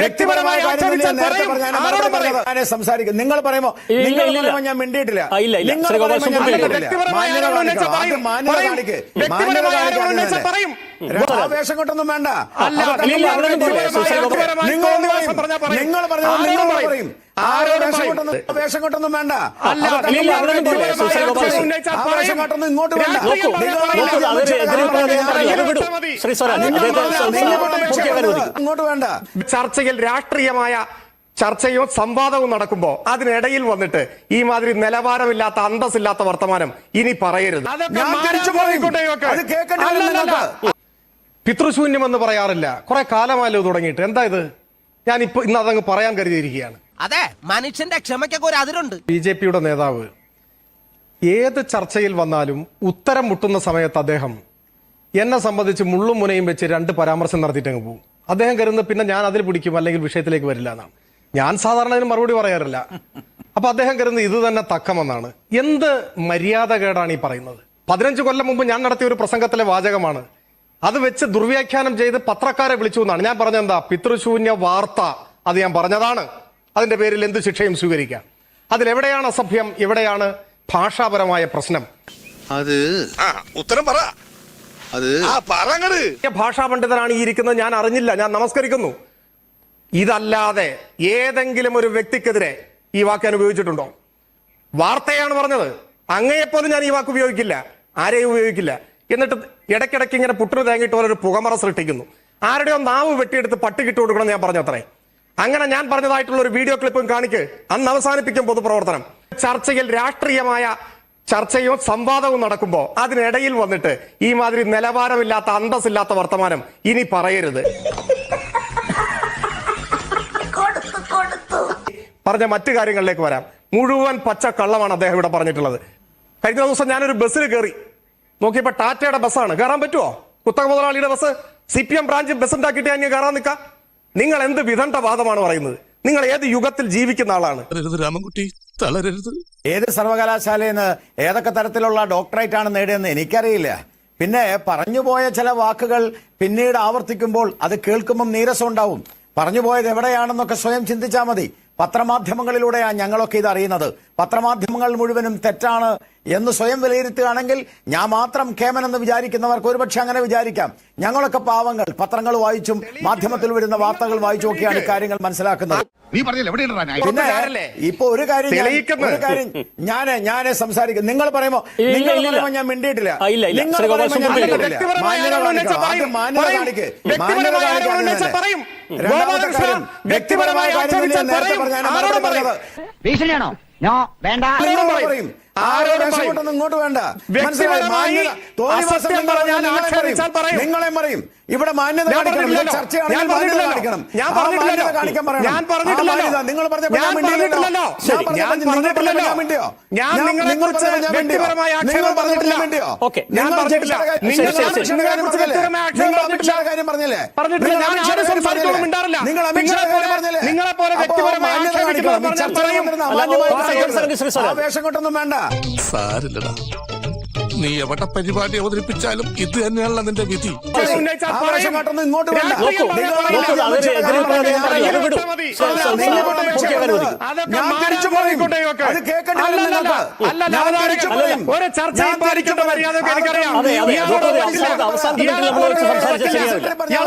വ്യക്തിപരമായ സംസാരിക്കും നിങ്ങൾ പറയുമോ ഇല്ല, ഇല്ല, നിങ്ങൾ ഇല്ല. പറയുമ്പോൾ ഞാൻ മിണ്ടിയിട്ടില്ല ഇല്ല, ഇല്ല. നിങ്ങൾ ഞാൻ സുബ്രഹ്മണ്യം മിണ്ടിയിട്ടില്ല. വ്യക്തിപരമായ മാന്യത പറയും. മാന്യത. കാണിക്ക്. ആവേശം കൊണ്ടൊന്നും വേണ്ട. അല്ല, നിങ്ങൾ പറഞ്ഞത് നിങ്ങൾ പറയും. ആവേശം കൊണ്ടൊന്നും വേണ്ട. ആവേശം കൊണ്ടൊന്നും ഇങ്ങോട്ട് വേണ്ട. ഇങ്ങോട്ട് വേണ്ട. ചർച്ചയിൽ രാഷ്ട്രീയമായ ചർച്ചയും സംവാദവും നടക്കുമ്പോ അതിനിടയിൽ വന്നിട്ട് ഈ മാതിരി നിലവാരമില്ലാത്ത അന്തസ്സില്ലാത്ത വർത്തമാനം ഇനി പറയരുത്. ഞാൻ തിരിച്ചു പറയും. അത് കേൾക്കേണ്ടി വരും നിങ്ങൾക്ക്. പിതൃശൂന്യം എന്ന് പറയാറില്ല. കുറെ കാലമായല്ലോ തുടങ്ങിയിട്ട്. എന്താ ഇത്? ഞാൻ ഇപ്പൊ ഇന്ന് അതങ്ങ് പറയാൻ കരുതിയിരിക്കുകയാണ്. അതെ മനുഷ്യന്റെ ക്ഷമയ്ക്കൊക്കെ ഒരു അതിരുണ്ട്. ബി ജെ പിയുടെ നേതാവ് ഏത് ചർച്ചയിൽ വന്നാലും ഉത്തരം മുട്ടുന്ന സമയത്ത് അദ്ദേഹം എന്നെ സംബന്ധിച്ച് മുള്ളും മുനയും വെച്ച് രണ്ട് പരാമർശം നടത്തിയിട്ട് അങ്ങ് പോകും. അദ്ദേഹം കരുതുന്നത് പിന്നെ ഞാൻ അതിൽ പിടിക്കും അല്ലെങ്കിൽ വിഷയത്തിലേക്ക് വരില്ല എന്നാണ്. ഞാൻ സാധാരണ അതിന് മറുപടി പറയാറില്ല. അപ്പൊ അദ്ദേഹം കരുതുന്നത് ഇത് തന്നെ തക്കമെന്നാണ്. എന്ത് മര്യാദ കേടാണ് ഈ പറയുന്നത്? പതിനഞ്ച് കൊല്ലം മുമ്പ് ഞാൻ നടത്തിയ ഒരു പ്രസംഗത്തിലെ വാചകമാണ് അത് വെച്ച് ദുർവ്യാഖ്യാനം ചെയ്ത് പത്രക്കാരെ വിളിച്ചു എന്നാണ്. ഞാൻ പറഞ്ഞെന്താ പിതൃശൂന്യ വാർത്ത അത് ഞാൻ പറഞ്ഞതാണ്. അതിന്റെ പേരിൽ എന്ത് ശിക്ഷയും സ്വീകരിക്കാം. അതിലെവിടെയാണ് അസഭ്യം? എവിടെയാണ് ഭാഷാപരമായ പ്രശ്നം? അത് ആ ഉത്തരം പറ. അത് ആ പറങ്ങട്. ഭാഷാ പണ്ഡിതനാണ് ഈ ഇരിക്കുന്നത് ഞാൻ അറിഞ്ഞില്ല. ഞാൻ നമസ്കരിക്കുന്നു. ഇതല്ലാതെ ഏതെങ്കിലും ഒരു വ്യക്തിക്കെതിരെ ഈ വാക്ക് ഞാൻ ഉപയോഗിച്ചിട്ടുണ്ടോ? വാർത്തയാണ് പറഞ്ഞത്. അങ്ങയെപ്പോലും ഞാൻ ഈ വാക്ക് ഉപയോഗിക്കില്ല. ആരെയും ഉപയോഗിക്കില്ല. എന്നിട്ട് ഇടയ്ക്കിടയ്ക്ക് ഇങ്ങനെ പുട്ടിന് തേങ്ങിയിട്ട് പോലെ ഒരു പുകമറ സൃഷ്ടിക്കുന്നു. ആരുടെയോ നാവ് വെട്ടിയെടുത്ത് പട്ടികിട്ട് കൊടുക്കണം ഞാൻ പറഞ്ഞു അത്രേ അങ്ങനെ ഞാൻ പറഞ്ഞതായിട്ടുള്ള ഒരു വീഡിയോ ക്ലിപ്പും കാണിക്ക്. അന്ന് അവസാനിപ്പിക്കും പൊതുപ്രവർത്തനം. ചർച്ചയിൽ രാഷ്ട്രീയമായ ചർച്ചയും സംവാദവും നടക്കുമ്പോൾ അതിനിടയിൽ വന്നിട്ട് ഈ മാതിരി നിലവാരമില്ലാത്ത അന്തസ്സില്ലാത്ത വർത്തമാനം ഇനി പറയരുത്. പറഞ്ഞ മറ്റു കാര്യങ്ങളിലേക്ക് വരാം. മുഴുവൻ പച്ച കള്ളമാണ് അദ്ദേഹം ഇവിടെ പറഞ്ഞിട്ടുള്ളത്. കഴിഞ്ഞ ദിവസം ഞാനൊരു ബസ്സിൽ കയറി നോക്കിയപ്പോ ടാറ്റയുടെ ബസ്സാണ്. കയറാൻ പറ്റുമോ കുത്തക മുതലാളിയുടെ bus. C P M branch bus ഉണ്ടാക്കിയിട്ട് ഞാൻ കയറാൻ നിൽക്കാം. നിങ്ങൾ എന്ത് വിധണ്ട വാദമാണ് പറയുന്നത്? നിങ്ങൾ ഏത് യുഗത്തിൽ ജീവിക്കുന്ന ആളാണ്? രാമൻകുട്ടി തളരരുത്. ഏത് സർവകലാശാലയിൽ നിന്ന് ഏതൊക്കെ തരത്തിലുള്ള ഡോക്ടറേറ്റ് ആണ് നേടിയെന്ന് എനിക്കറിയില്ല. പിന്നെ പറഞ്ഞുപോയ ചില വാക്കുകൾ പിന്നീട് ആവർത്തിക്കുമ്പോൾ അത് കേൾക്കുമ്പോൾ നീരസം ഉണ്ടാവും. പറഞ്ഞുപോയത് എവിടെയാണെന്നൊക്കെ സ്വയം ചിന്തിച്ചാൽ മതി. പത്രമാധ്യമങ്ങളിലൂടെയാണ് ഞങ്ങളൊക്കെ ഇത് അറിയുന്നത്. പത്രമാധ്യമങ്ങൾ മുഴുവനും തെറ്റാണ് എന്ന് സ്വയം വിലയിരുത്തുകയാണെങ്കിൽ ഞാൻ മാത്രം കേമനെന്ന് വിചാരിക്കുന്നവർക്ക് ഒരുപക്ഷെ അങ്ങനെ വിചാരിക്കാം. ഞങ്ങളൊക്കെ പാവങ്ങൾ. പത്രങ്ങൾ വായിച്ചും മാധ്യമത്തിൽ വരുന്ന വാർത്തകൾ വായിച്ചും ഒക്കെയാണ് ഇക്കാര്യങ്ങൾ മനസ്സിലാക്കുന്നത്. പിന്നെ? ഇപ്പൊ ഒരു കാര്യം. ഒരു കാര്യം ഞാൻ ഞാൻ സംസാരിക്കും. നിങ്ങൾ പറയുമ്പോ ഇല്ല, നിങ്ങൾ. പറയുമ്പോ ഞാൻ മിണ്ടിയിട്ടില്ല. നിങ്ങൾ പറയുമ്പോ ഞാൻ മിണ്ടിയിട്ടില്ല. മാന്യത കാണിക്ക്. മാന്യത കാണിക്കാൻ വ്യക്തിപരമായ നേരത്തെ ഭീഷണിയാണോ? നോ വേണ്ട പറയും. ഇങ്ങോട്ട് വേണ്ട നിങ്ങളെ പറയും. ഇവിടെ മാന്യത നിങ്ങൾ നിങ്ങളെ? വ്യക്തിപരമായ. ആവേശം കൊണ്ടൊന്നും വേണ്ട സാരില്ലടാ. നീ എവിടെ പരിപാടി അവതരിപ്പിച്ചാലും ഇത് തന്നെയാണല്ലോ നിന്റെ വിധി. ഇങ്ങോട്ട്. ഒരു പാലിക്കേണ്ട. എനിക്കറിയാം. ഇയാൾ